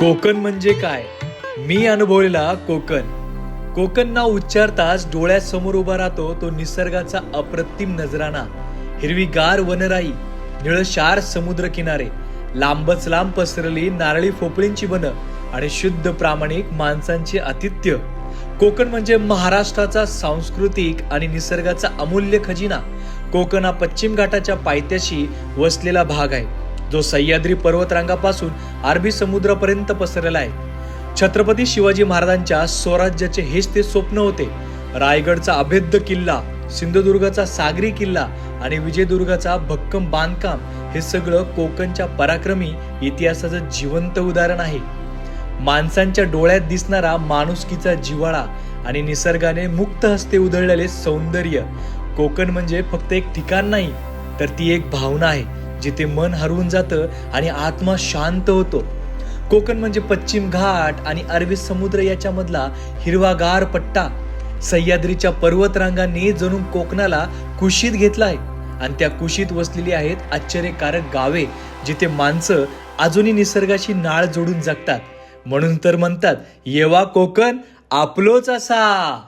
कोकण म्हणजे काय? मी अनुभवलेला कोकण. कोकण नाव उच्चारताच डोळ्यासमोर उभा राहतो तो निसर्गाचा अप्रतिम नजराना हिरवीगार वनराई निळशार समुद्र किनारे लांबच लांब पसरली नारळी फोपळींची वनं आणि शुद्ध प्रामाणिक माणसांचे आतिथ्य. कोकण म्हणजे महाराष्ट्राचा सांस्कृतिक आणि निसर्गाचा अमूल्य खजिना. कोकण हा पश्चिम घाटाच्या पायथ्याशी वसलेला भाग आहे. जो सह्याद्री पर्वतरांगापासून अरबी समुद्रापर्यंत पसरलेला आहे. छत्रपती शिवाजी महाराजांच्या स्वराज्याचे हेच ते स्वप्न होते. रायगडचा अभेद्य किल्ला सिंधुदुर्गाचा सागरी किल्ला आणि विजयदुर्गाचा भक्कम बांधकाम हे सगळं कोकणच्या पराक्रमी इतिहासाचं जिवंत उदाहरण आहे. माणसांच्या डोळ्यात दिसणारा माणुसकीचा जिव्हाळा आणि निसर्गाने मुक्त हस्ते उधळलेले सौंदर्य. कोकण म्हणजे फक्त एक ठिकाण नाही तर ती एक भावना आहे. जिथे मन हरवून जातं आणि आत्मा शांत होतो. कोकण म्हणजे पश्चिम घाट आणि अरबी समुद्र याच्यामधला हिरवागार पट्टा. सह्याद्रीच्या पर्वतरांगांनी जणू कोकणाला कुशीत घेतलाय. आणि त्या कुशीत वसलेली आहेत आश्चर्यकारक गावे जिथे माणसं अजूनही निसर्गाशी नाळ जोडून जगतात. म्हणून तर म्हणतात येवा कोकण आपलोच असा.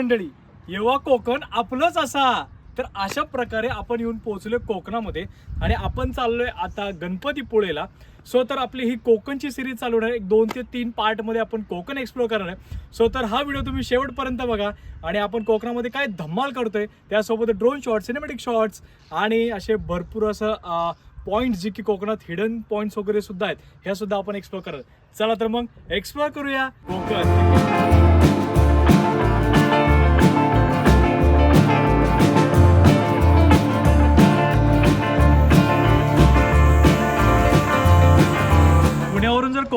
मंडळी येवा कोकण आपलंच असा. तर अशा प्रकारे आपण येऊन पोहोचलोय कोकणामध्ये आणि आपण चाललोय आता गणपतीपुळेला सो तर आपली ही कोकणची सिरीज चालू आहे. एक दोन ते तीन पार्टमध्ये आपण कोकण एक्सप्लोर करणार आहे. सो तर हा व्हिडिओ तुम्ही शेवटपर्यंत बघा आणि आपण कोकणामध्ये काय धम्माल करतोय त्यासोबत ड्रोन शॉट्स सिनेमॅटिक शॉट्स आणि असे भरपूर असं पॉईंट्स जे की कोकणात हिडन पॉईंट्स वगैरे सुद्धा आहेत ह्या सुद्धा आपण एक्सप्लोर करत चला तर मग एक्सप्लोर करूया कोकण.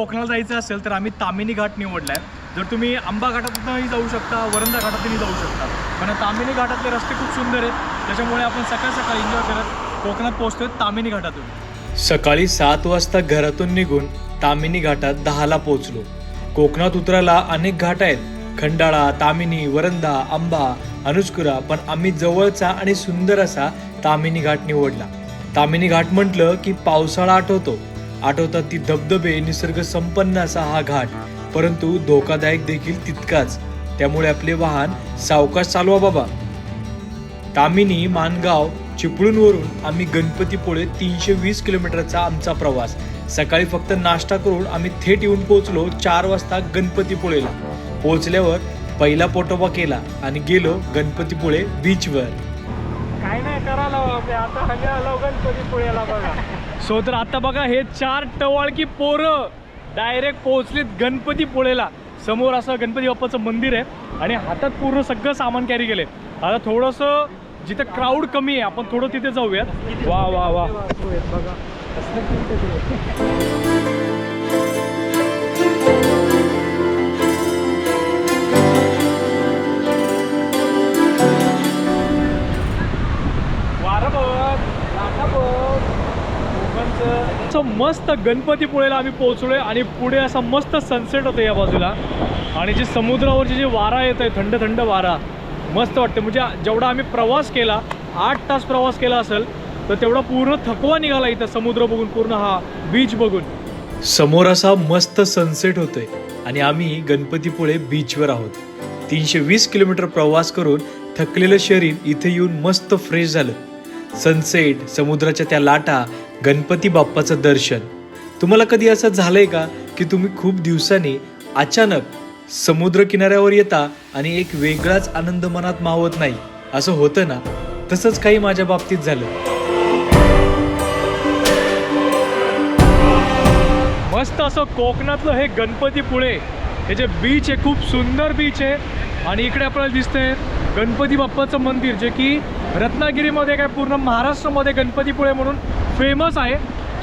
कोकणाला जायचं असेल तर आम्ही तामिनी घाट निवडलाय. जर तुम्ही आंबा घाटातूनही जाऊ शकता वरंदा घाटातूनही जाऊ शकता. पण तामिनी घाटातले रस्ते खूप सुंदर आहेत. त्याच्यामुळे आपण सकाळ सकाळी एन्जॉय करत कोकणात पोहोचतोय तामिनी घाटातून. सकाळी सात वाजता घरातून निघून तामिनी घाटात दहाला पोहोचलो. कोकणात उतरायला अनेक घाट आहेत. खंडाळा तामिनी वरंदा आंबा अनुष्कुरा पण आम्ही जवळचा आणि सुंदर असा तामिनी घाट निवडला. तामिनी घाट म्हटलं की पावसाळा आठवतो. आठवतात ती धबधबे निसर्ग संपन्न असा हा घाट. परंतु धोकादायक देखील तितकाच. त्यामुळे आपले वाहन सावकाश चालवा बाबा. तामिनी मानगाव चिपळूणवरून आम्ही गणपतीपुळे तीनशे वीस किलोमीटरचा आमचा प्रवास. सकाळी फक्त नाश्ता करून आम्ही थेट येऊन पोहोचलो चार वाजता गणपतीपुळेला. पोहोचल्यावर पहिला पोटोबा केला आणि गेलो गणपतीपुळे बीचवर काय नाही करायला आता बघा. सो तर आता बघा हे चार टवाळकी पोरं डायरेक्ट पोहोचलेत गणपतीपुळेला समोर असं गणपती बाप्पाचं मंदिर आहे आणि हातात पूर्ण सगळं सामान कॅरी केले आता थोडंसं जिथं क्राऊड कमी आहे आपण थोडं तिथे जाऊयात. वा वा वा. बघा मस्त गणपतीपुळेला आम्ही पोहोचलोय आणि पुढे असा मस्त सनसेट होतं या बाजूला. आणि जे समुद्रावरचे जे वारा येत आहे थंड थंड वारा मस्त वाटतं म्हणजे जेवढा आम्ही प्रवास केला आठ तास प्रवास केला असेल तर तेवढा पूर्ण थकवा निघाला इथं समुद्र बघून पूर्ण हा बीच बघून. समोर असा मस्त सनसेट होतोय आणि आम्ही गणपतीपुळे बीचवर आहोत. तीनशे वीस किलोमीटर प्रवास करून थकलेलं शरीर इथे येऊन मस्त फ्रेश झालं. सनसेट समुद्राच्या त्या लाटा गणपती बाप्पाचं दर्शन. तुम्हाला कधी असं झालंय का की तुम्ही खूप दिवसांनी अचानक समुद्र किनाऱ्यावर येता आणि एक वेगळाच आनंद मनात मावत नाही? असं होतं ना? तसंच काही माझ्या बाबतीत झालं. मस्त असं कोकणातलं हे गणपतीपुळे हे जे बीच आहे खूप सुंदर बीच आहे. आणि इकडे आपल्याला दिसतंय गणपती बाप्पाचं मंदिर जे की रत्नागिरीमध्ये काय पूर्ण महाराष्ट्रामध्ये गणपतीपुळे म्हणून फेमस आहे.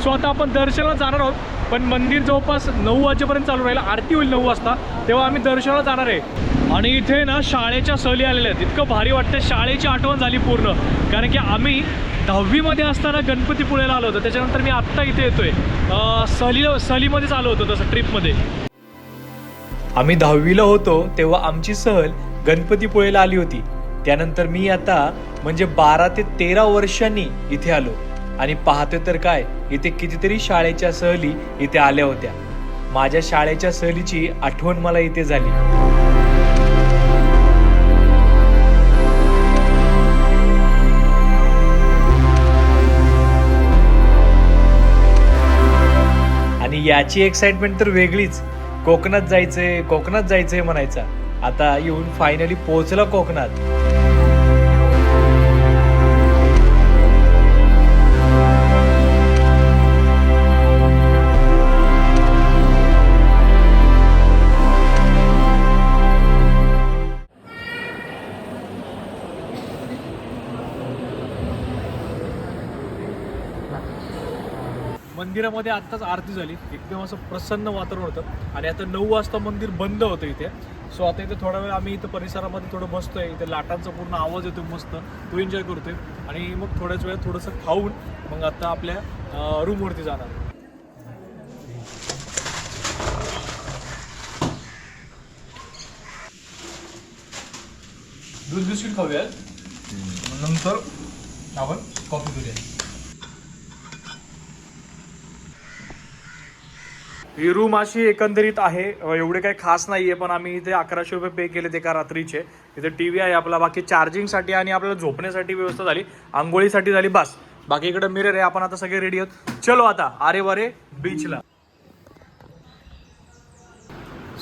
सो आता आपण दर्शनाला जाणार आहोत. पण मंदिर जवळपास नऊ वाजेपर्यंत चालू राहील. आरती होईल नऊ वाजता. तेव्हा आम्ही दर्शनाला जाणार आहे. आणि इथे ना शाळेच्या सहली आलेल्या आहेत. इतकं भारी वाटतं शाळेची आठवण झाली पूर्ण. कारण की आम्ही दहावीमध्ये असताना गणपतीपुळेला आलो होतो. त्याच्यानंतर मी आत्ता इथे येतोय. सहली सहलीमध्येच आलो होतो तसं ट्रिपमध्ये. आम्ही दहावीला होतो तेव्हा आमची सहल गणपतीपुळेला आली होती. त्यानंतर मी आता म्हणजे बारा ते तेरा वर्षांनी इथे आलो. आणि पाहते तर काय इथे कितीतरी शाळेच्या सहली इथे आल्या होत्या. माझ्या शाळेच्या सहलीची आठवण मला इथे झाली. आणि याची एक्साइटमेंट तर वेगळीच. कोकणात जायचंय कोकणात जायचंय म्हणायचा. आता येऊन फायनली पोहोचला कोकणात. मंदिरामध्ये आत्ताच आरती झाली. एकदम असं प्रसन्न वातावरण होतं. आणि आता नऊ वाजता मंदिर बंद होतं इथे. सो आता इथे थोडा वेळ आम्ही इथं परिसरामध्ये थोडं बसतोय. इथे लाटांचा पूर्ण आवाज येतो मस्त. तो एन्जॉय करतोय. आणि मग थोड्याच वेळ थोडंसं खाऊन मग आता आपल्या रूमवरती जाणार. दूध बिस्किट खाऊया नंतर आपण कॉफी पिऊया ही रूम अशी एकंदरीत आहे. एवढे काही खास नाहीये पण आम्ही इथे अकराशे रुपये पे केले एका रात्रीचे. इथे टी व्ही आहे आपला बाकी चार्जिंगसाठी आणि आपल्याला झोपण्यासाठी व्यवस्था झाली. आंघोळीसाठी झाली बस. बाकी इकडे मिरर आहे आपण आता सगळे रेडी आहोत. चलो आता आरे वारे बीचला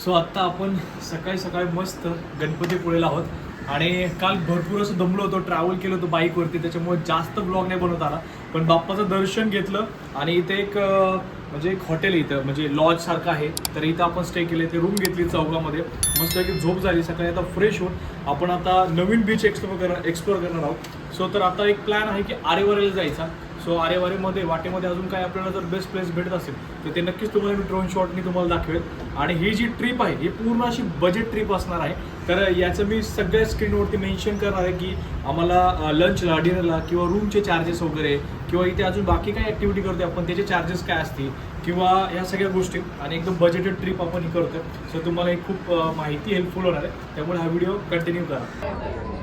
सो आत्ता आपण सकाळी सकाळी मस्त गणपतीपुळेला आहोत. आणि काल भरपूर असं दमलो होतो ट्रॅव्हल केलं होतं बाईकवरती त्याच्यामुळे जास्त ब्लॉग नाही बनवत आला. पण बाप्पाचं दर्शन घेतलं आणि इथे एक म्हणजे एक हॉटेल आहे इथं म्हणजे लॉज सारखं आहे. तर इथं आपण स्टे केले ते रूम घेतली चौकामध्ये मस्त की झोप झाली सकाळी आता फ्रेश होऊन आपण आता नवीन बीच एक्सप्लोर करणार एक्सप्लोर करणार आहोत. सो तर आता एक प्लॅन आहे की आरेवारेला जायचा. सो आरेवारेमध्ये वाटेमध्ये अजून काय आपल्याला जर बेस्ट प्लेस भेटत असेल तर ते नक्कीच तुम्हाला मी ड्रोन शॉटनी तुम्हाला दाखवेल. आणि ही जी ट्रिप आहे ही पूर्ण अशी बजेट ट्रिप असणार आहे. तर याचं मी सगळ्या स्क्रीनवरती मेन्शन करणार आहे की आम्हाला लंचला डिनरला किंवा रूमचे चार्जेस वगैरे किंवा इथे अजून बाकी काय ॲक्टिव्हिटी करतोय आपण त्याचे चार्जेस काय असतील किंवा या सगळ्या गोष्टी. आणि एकदम बजेटेड ट्रिप आपण ही करतोय. सो तुम्हाला ही खूप माहिती हेल्पफुल होणार आहे. त्यामुळे हा व्हिडिओ कंटिन्यू करा.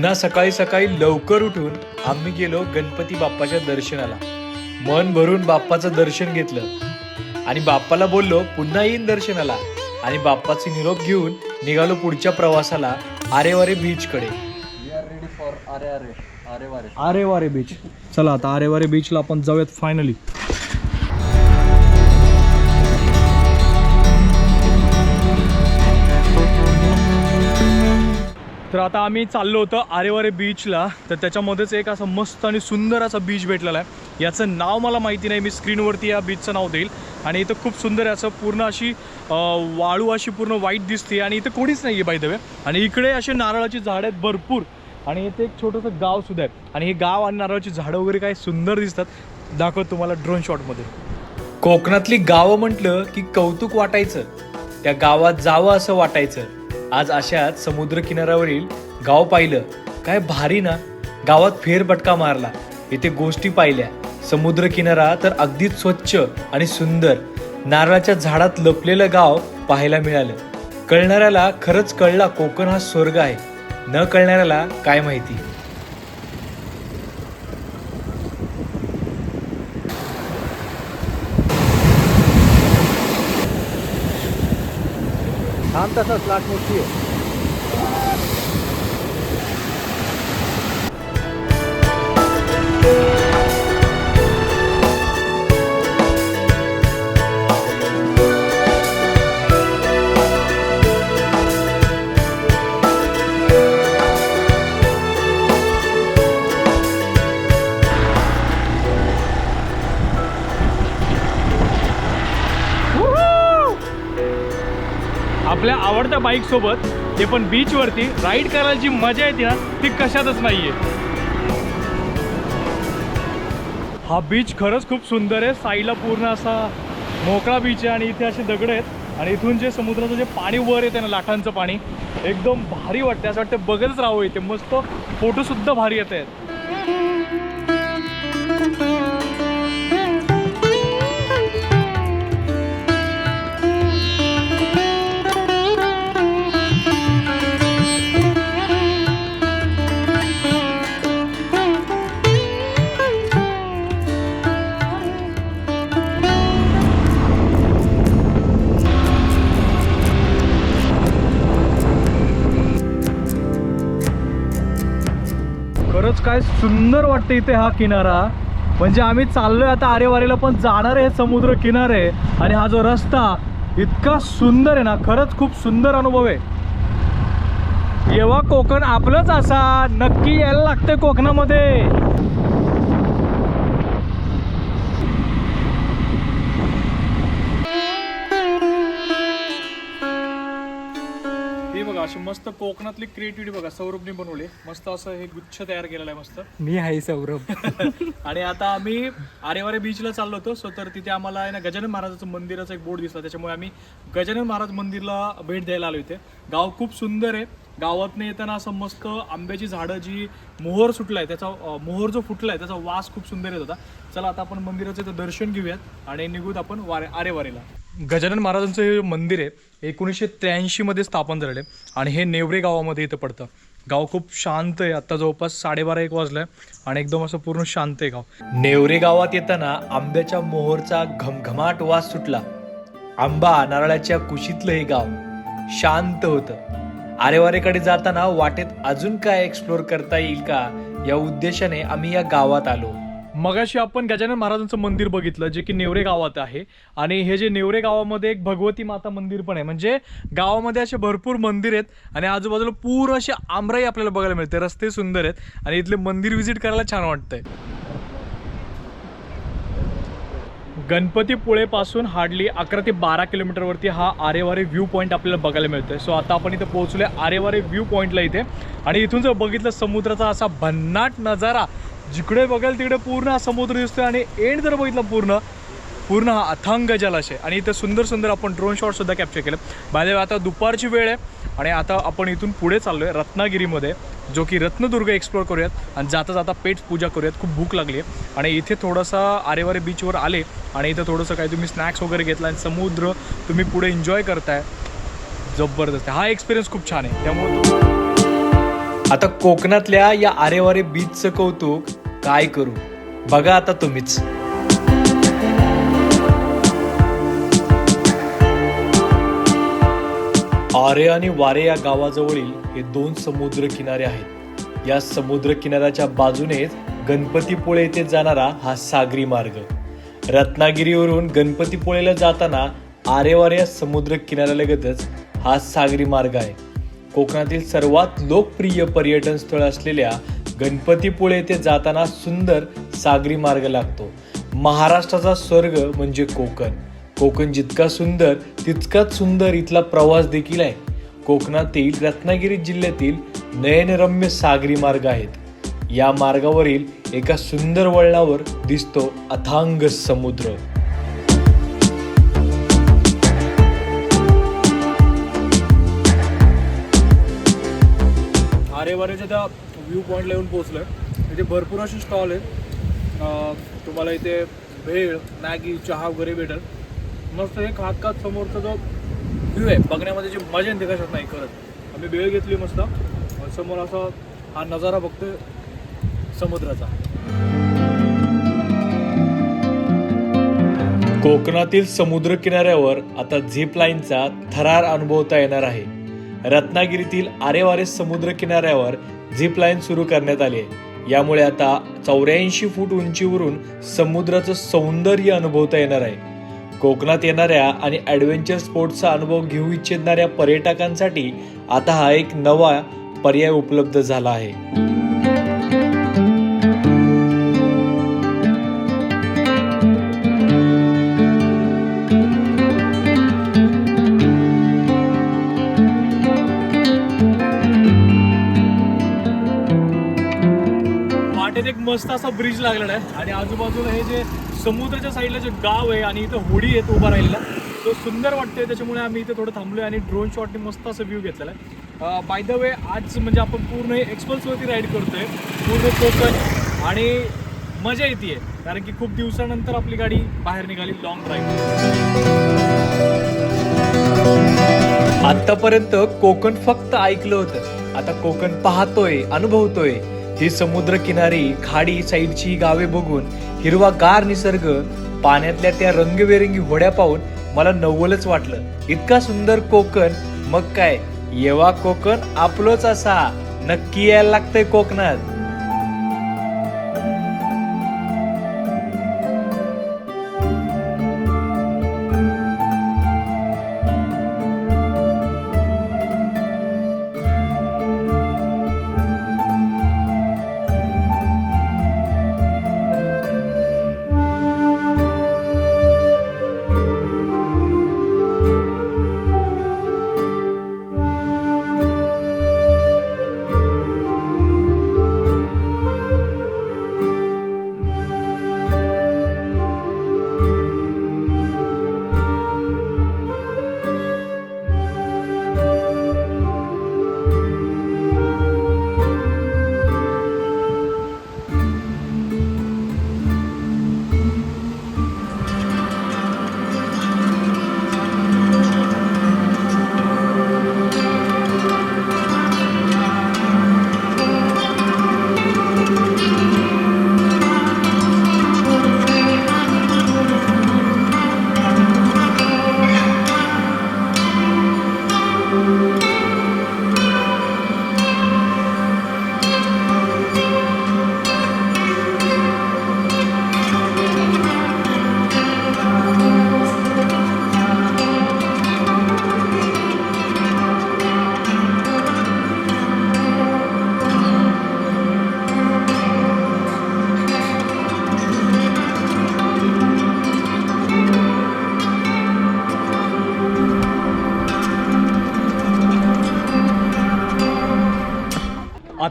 पुन्हा सकाळी सकाळी लवकर उठून आम्ही गेलो गणपती बाप्पाच्या दर्शनाला. मन भरून बाप्पाचं दर्शन घेतलं. आणि बाप्पाला बोललो पुन्हा येईन दर्शनाला. आणि बाप्पाचे निरोप घेऊन निघालो पुढच्या प्रवासाला आरेवारे बीचकडे. आरेवारे. बीच. चला आता आरेवारे बीचला आपण जाऊयात फायनली तर आता आम्ही चाललो होतो आरेवारे बीचला तर त्याच्यामध्येच एक असं मस्त आणि सुंदर असा बीच भेटलेला आहे. याचं नाव मला माहिती नाही. मी स्क्रीनवरती या बीचचं नाव देईल. आणि इथं खूप सुंदर आहे. असं पूर्ण अशी वाळू अशी पूर्ण वाईट दिसते. आणि इथं कोणीच नाही आहे बाय आणि इकडे असे नारळाची झाडं आहेत भरपूर. आणि इथे एक छोटंसं गावसुद्धा आहे. आणि हे गाव आणि नारळाची झाडं वगैरे काय सुंदर दिसतात. दाखवत तुम्हाला ड्रोन शॉटमध्ये कोकणातली गावं म्हटलं की कौतुक वाटायचं. त्या गावात जावं असं वाटायचं. आज अशाच समुद्र किनाऱ्यावरील गाव पाहिलं. काय भारी ना. गावात फेरबटका मारला. इथे गोष्टी पाहिल्या. समुद्र किनारा तर अगदीच स्वच्छ आणि सुंदर. नारळाच्या झाडात लपलेलं गाव पाहायला मिळालं. कळणाऱ्याला खरंच कळला कोकण हा स्वर्ग आहे. न कळणाऱ्याला काय माहिती? छान तसा स्लाट मोठी आहे आपल्या बाईक सोबत ते पण बीचवरती राईड करायला जी मजा येते ना ती कशातच नाहीये. हा बीच खरंच खूप सुंदर आहे. साईडला पूर्ण असा मोकळा बीच आहे आणि इथे असे दगड आहेत. आणि इथून जे समुद्राचं जे पाणी वर येते ना लाटांचं पाणी एकदम भारी वाटते असं वाटतं बघतच राहावं इथे. मस्त फोटोसुद्धा भारी येत आहेत खरंच काय सुंदर वाटतं इथे हा किनारा. म्हणजे आम्ही चाललोय आता आरेवारीला पण जाणार आहे समुद्र किनारे. आणि हा जो रस्ता इतका सुंदर आहे ना खरंच खूप सुंदर अनुभव आहे. येवा कोकण आपलंच असा. नक्की यायला लागतंय कोकणामध्ये. अशी मस्त कोकणातली क्रिएटिव्हिटी बघा सौरभने बनवली. मस्त असं हे गुच्छ तयार केलेला आहे मस्त. मी आहे सौरभ. आणि आता आम्ही आरेवारे बीचला चाललो होतो सो तर तिथे आम्हाला आहे ना गजानन महाराजाचं मंदिराचा एक बोर्ड दिसला. त्याच्यामुळे आम्ही गजानन महाराज मंदिरला भेट द्यायला आलो इथे. गाव खूप सुंदर आहे. गावातनं येताना असं मस्त आंब्याची झाडं जी मोहर सुटलाय त्याचा मोहर जो फुटलाय त्याचा वास खूप सुंदर येत होता. चला आता आपण मंदिराचं इथं दर्शन घेऊयात आणि निघूत आपण वारे आरेवारीला. गजानन महाराजांचं हे मंदिर आहे एकोणीसशे त्र्याऐंशीमध्ये स्थापन झालेलं आहे आणि हे नेवरे गावामध्ये इथं पडतं. गाव खूप शांत आहे आता जवळपास साडेबारा एक वाजलाय आणि एकदम असं पूर्ण शांत आहे गाव. नेवरे गावात येताना आंब्याच्या मोहरचा घमघमाट वास सुटला. आंबा नारळाच्या कुशीतलं हे गाव शांत होतं. आरेवारेकडे जाताना वाटेत अजून काय एक्सप्लोर करता येईल का? या उद्देशाने आम्ही या गावात आलो. मगाशी आपण गजानन महाराजांचं मंदिर बघितलं जे की नेवरे गावात आहे. आणि हे जे नेवरे गावामध्ये एक भगवती माता मंदिर पण आहे. म्हणजे गावामध्ये असे भरपूर मंदिर आहेत आणि आजूबाजूला पूर असे आमराई आपल्याला बघायला मिळते. रस्ते सुंदर आहेत आणि इथले मंदिर व्हिजिट करायला छान वाटतंय. गणपतीपुळेपासून हार्डली अकरा ते बारा किलोमीटरवरती हा आरेवारे व्ह्यू पॉईंट आपल्याला बघायला मिळतोय. सो आता आपण इथे पोहोचलोय आरेवारे व्ह्यू पॉईंटला इथे. आणि इथून जर बघितलं समुद्राचा असा भन्नाट नजारा जिकडे बघेल तिकडे पूर्ण हा समुद्र दिसतोय. आणि एंड जर बघितलं पूर्ण पूर्ण हा अथांग जलाशय आणि इथं सुंदर सुंदर आपण ड्रोन शॉटसुद्धा कॅप्चर केलं बाय आता दुपारची वेळ आहे आणि आता आपण इथून पुढे चाललो आहे रत्नागिरीमध्ये जो की रत्नदुर्ग एक्सप्लोअर करूयात. आणि जाता जाता पेट पूजा करूयात. खूप भूक लागली आहे. आणि इथे थोडासा आरेवारे बीचवर आले आणि इथं थोडंसं काही तुम्ही स्नॅक्स वगैरे घेतला आणि समुद्र तुम्ही पुढे एन्जॉय करताय. जबरदस्त हा एक्सपिरियन्स खूप छान आहे. त्यामुळे आता कोकणातल्या या आरेवारे बीचचं कौतुक काय करू? बघा आता तुम्हीच. आरे आणि वारे या गावाजवळील हे दोन समुद्र किनारे आहेत. या समुद्र किनाऱ्याच्या बाजूनेच गणपतीपुळे येथे जाणारा हा सागरी मार्ग. रत्नागिरीवरून गणपतीपुळेला जाताना आरेवारे या समुद्र किनाऱ्यालगतच हा सागरी मार्ग आहे. कोकणातील सर्वात लोकप्रिय पर्यटन स्थळ असलेल्या गणपतीपुळे येथे जाताना सुंदर सागरी मार्ग लागतो. महाराष्ट्राचा स्वर्ग म्हणजे कोकण. कोकण जितका सुंदर तितकाच सुंदर इथला प्रवास देखील आहे. कोकणातील रत्नागिरी जिल्ह्यातील नयनरम्य सागरी मार्ग आहेत. या मार्गावरील एका सुंदर वळणावर दिसतो अथांग समुद्र. आरेवारेच्या त्या व्ह्यू पॉईंटला येऊन पोहोचलोय. आहे इथे भरपूर असे स्टॉल आहेत. तुम्हाला इथे भेळ मॅगी चहा वगैरे भेटेल. मस्त एक हात खात समोरचा जो व्ह्यू आहे बघण्यामध्ये जी मजा येते कशात नाही करत आम्ही वेळ घेतली मस्त. समोर असा हा नजारा बघतोय समुद्राचा. कोकणातील समुद्र किनाऱ्यावर आता झिप लाईनचा थरार अनुभवता येणार आहे. रत्नागिरीतील आरेवारे समुद्र किनाऱ्यावर झिप लाईन सुरू करण्यात आली आहे. यामुळे आता चौऱ्याऐंशी फूट उंचीवरून समुद्राचं सौंदर्य अनुभवता येणार आहे. कोकणात येणाऱ्या आणि ॲडव्हेंचर स्पोर्ट्सचा अनुभव घेऊ इच्छिणाऱ्या पर्यटकांसाठी आता हा एक नवा पर्याय उपलब्ध झाला आहे. मस्त असा ब्रिज लागलेला आहे. आणि आजूबाजूला हे जे समुद्राच्या साईडला जे गाव आहे आणि इथं होडी आहेत उभा राहिलेला तो सुंदर वाटतोय. त्याच्यामुळे आम्ही इथे थोडं थांबलोय आणि ड्रोन शॉटने मस्त असं व्ह्यू घेतलेला आहे. बाय द वे आज म्हणजे आपण पूर्ण हे एक्सपल्सवरती राईड करतोय. पूर्ण कोकण आणि मजा येते कारण की खूप दिवसानंतर आपली गाडी बाहेर निघाली लॉंग ड्राईव्ह आतापर्यंत कोकण फक्त ऐकलं होतं. आता कोकण पाहतोय अनुभवतोय. ही समुद्र किनारी खाडी साईडची गावे बघून हिरवागार निसर्ग पाण्यातल्या त्या रंगबेरंगी होड्या पाहून मला नवलच वाटलं. इतका सुंदर कोकण. मग काय? येवा कोकण आपलोच असा. नक्की यायला लागतंय कोकणात.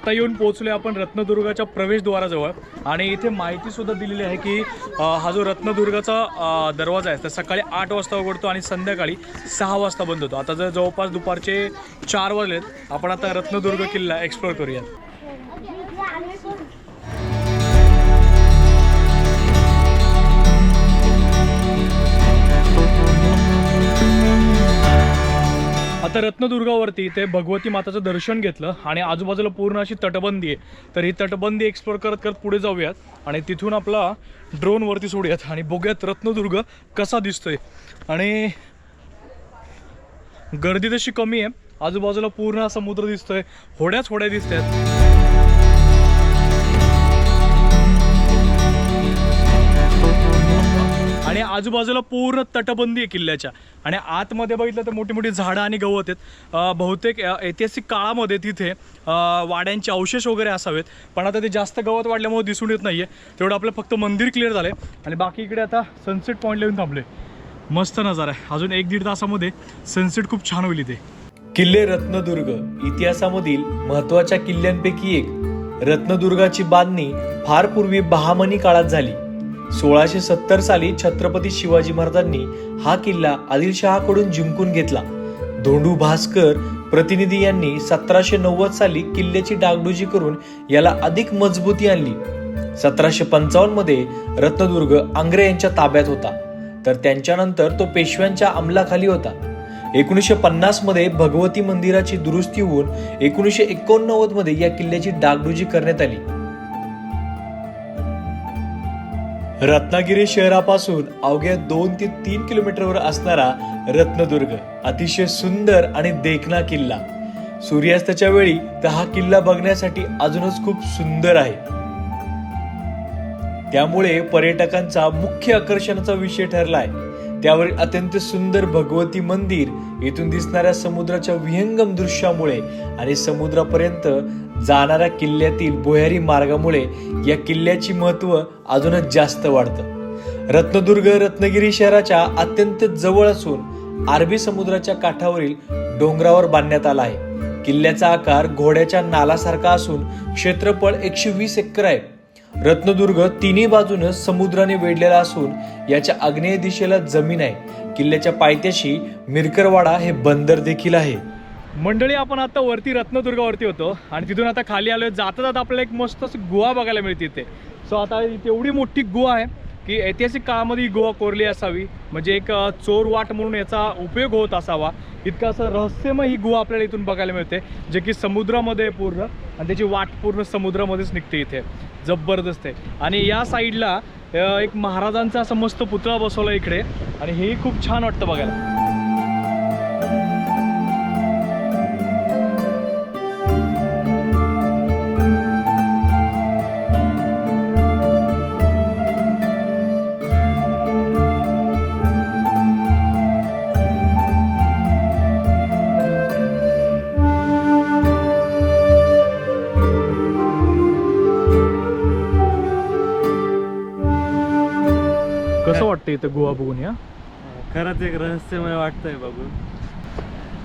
आता येऊन पोहोचलोय आपण रत्नदुर्गाच्या प्रवेशद्वाराजवळ. आणि इथे माहिती सुद्धा दिलेली आहे की हा जो रत्नदुर्गाचा दरवाजा आहे तर सकाळी आठ वाजता उघडतो आणि संध्याकाळी सहा वाजता बंद होतो. आता जर जवळपास दुपारचे चार वाजलेत आपण आता रत्नदुर्ग किल्ला एक्सप्लोअर करूयात. आता रत्नदुर्गावरती ते भगवती माताचं दर्शन घेतलं आणि आजूबाजूला पूर्ण अशी तटबंदी आहे. तर ही तटबंदी एक्सप्लोर करत करत पुढे जाऊयात आणि तिथून आपला ड्रोनवरती सोडूयात आणि बघूयात रत्नदुर्ग कसा दिसतोय. आणि गर्दी तशी कमी आहे. आजूबाजूला पूर्ण समुद्र दिसतोय. होड्याच होड्या दिसत आहेत आणि आजूबाजूला पूर्ण तटबंदी आहे किल्ल्याच्या. आणि आतमध्ये बघितलं तर मोठी मोठी झाडं आणि गवत आहेत. बहुतेक ऐतिहासिक काळामध्ये तिथे वाड्यांचे अवशेष वगैरे असावेत. पण आता ते जास्त गवत वाढल्यामुळे दिसून येत नाहीये. तेवढं आपलं फक्त मंदिर क्लिअर झालंय. आणि बाकी इकडे आता सनसेट पॉईंटला येऊन थांबले मस्त नजारा आहे. अजून एक दीड तासामध्ये सनसेट खूप छान होईल इथे. किल्ले रत्नदुर्ग. इतिहासामधील महत्त्वाच्या किल्ल्यांपैकी एक. रत्नदुर्गाची बांधणी फार पूर्वी बहामनी काळात झाली. सोळाशे सत्तर साली छत्रपती शिवाजी महाराजांनी हा किल्ला आदिलशहाकडून जिंकून घेतला. धोंडू भास्कर प्रतिनिधी यांनी सतराशे नव्वद साली किल्ल्याची डागडुजी करून याला अधिक मजबूती आणली. सतराशे पंचावन्नमध्ये रत्नदुर्ग आंग्रे यांच्या ताब्यात होता. तर त्यांच्यानंतर तो पेशव्यांच्या अंमलाखाली होता. एकोणीसशे पन्नासमध्ये भगवती मंदिराची दुरुस्ती होऊन एकोणीसशे एकोणनव्वदमध्ये या किल्ल्याची डागडुजी करण्यात आली. रत्नागिरी शहरापासून अवघ्या दोन ते तीन किलोमीटरवर असणारा रत्नदुर्ग अतिशय सुंदर आणि देखणा किल्ला. सूर्यास्ताच्या वेळी तर हा किल्ला बघण्यासाठी अजूनच खूप सुंदर आहे. त्यामुळे पर्यटकांचा मुख्य आकर्षणाचा विषय ठरला आहे त्यावरील अत्यंत सुंदर भगवती मंदिर येथून दिसणाऱ्या समुद्राच्या विहंगम दृश्यामुळे आणि समुद्रापर्यंत जाणाऱ्या किल्ल्यातील भुयारी मार्गामुळे या किल्ल्याची महत्त्व अजूनच जास्त वाढतं. रत्नदुर्ग रत्नागिरी शहराच्या अत्यंत जवळ असून अरबी समुद्राच्या काठावरील डोंगरावर बांधण्यात आला आहे. किल्ल्याचा आकार घोड्याच्या नालासारखा असून क्षेत्रफळ एकशे वीस एकर आहे. रत्नदुर्ग तिन्ही बाजूनं समुद्राने वेढलेला असून याच्या आग्नेय दिशेला जमीन आहे. किल्ल्याच्या पायथ्याशी मिरकरवाडा हे बंदर देखील आहे. मंडळी आपण आता वरती रत्नदुर्गावरती होतो आणि तिथून आता खाली आलोय. जाता जाता आपल्याला एक मस्त गुहा बघायला मिळते इथे. सो आता इथे एवढी मोठी गुहा आहे. की ऐतिहासिक काळामध्ये ही गुहा कोरली असावी म्हणजे एक चोर वाट म्हणून याचा उपयोग होत असावा. इतकं असं रहस्यमय ही गुहा आपल्याला इथून बघायला मिळते जे की समुद्रामध्ये पूर्ण आणि त्याची वाट पूर्ण समुद्रामध्येच निघते इथे. जबरदस्त आहे. आणि या साईडला एक महाराजांचा असं मस्त पुतळा बसवला इकडे आणि हेही खूप छान वाटतं बघायला. वाटतं गुहा बघून या. खरंच एक रहस्यमय वाटतंय बघून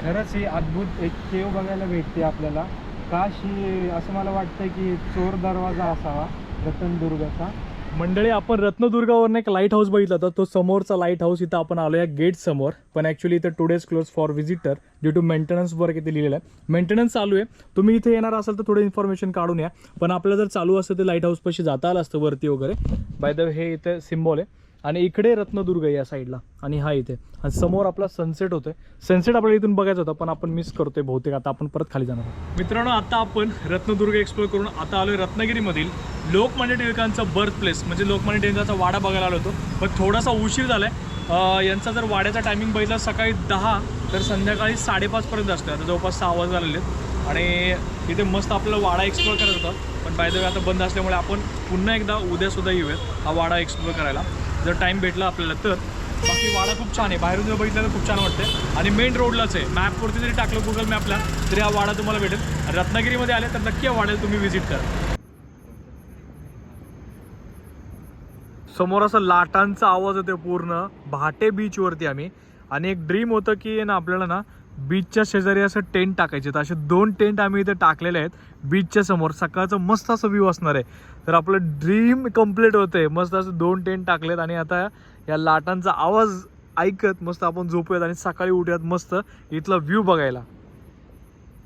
खरंच ही अद्भुत एक केव बघायला भेटते आपल्याला. काशी असं मला वाटतं की चोर दरवाजा असावा रतनदुर्गाचा. मंडळी आपण रत्नदुर्गावरून एक लाइट हाऊस बघितला होता. तो समोरचा लाइट हाऊस इथं आपण आलो या गेट समोर. पण ॲक्च्युली इथं today's close for visitor due to maintenance work इथे लिहिलेलं आहे. मेंटेनन्स चालू आहे. तुम्ही इथे येणार असाल तर थोडं इन्फॉर्मेशन काढून या. पण आपल्याला जर चालू असेल तर लाइट हाऊस पाशी जाता आलं असतं वरती वगैरे. बाय द हे इथे सिम्बॉल आहे. आणि इकडे रत्नदुर्ग आहे या साईडला आणि हा इथे. आणि समोर आपला सनसेट होतोय. सनसेट आपल्याला इथून बघायचं होतं पण आपण मिस करतोय बहुतेक. आता आपण परत खाली जाणार आहोत. मित्रांनो आता आपण रत्नदुर्ग एक्सप्लोर करून आता आलोय रत्नागिरीमधील लोकमान्य टिळकांचा बर्थ प्लेस म्हणजे लोकमान्य टिळकांचा वाडा बघायला आलो होतो. पण थोडासा उशीर झालाय. आहे यांचा जर वाड्याचा टायमिंग बघितला सकाळी दहा तर संध्याकाळी साडेपाचपर्यंत असतो आता जवळपास सहा वाजता आलेले आहेत. आणि इथे मस्त आपल्याला वाडा एक्सप्लोर करत होता. पण बाय द वे आता बंद असल्यामुळे आपण पुन्हा एकदा उद्यासुद्धा येऊयात हा वाडा एक्सप्लोर करायला. जर टाईम भेटला आपल्याला तर. बाकी वाडा खूप छान आहे. बाहेरून जर बघितलं तर खूप छान वाटते आणि मेन रोडलाच आहे. मॅपवरती जरी टाकलं गुगल मॅपला तरी हा वाडा तुम्हाला भेटेल. रत्नागिरीमध्ये आले तर नक्की या वाड्याला तुम्ही व्हिजिट करा. समोर असं लाटांचा आवाज येतो पूर्ण. भाटे बीचवरती आम्ही. आणि एक ड्रीम होतं की ना आपल्याला ना बीचच्या शेजारी असं टेंट टाकायचे. तर असे दोन टेंट आम्ही इथे टाकलेले आहेत बीचच्या समोर. सकाळचं मस्त असं व्ह्यू असणार आहे. तर आपलं ड्रीम कंप्लीट होते. मस्त असं दोन टेंट टाकलेत आणि आता या लाटांचा आवाज ऐकत मस्त आपण झोपूयात आणि सकाळी उठूयात मस्त इथला व्ह्यू बघायला.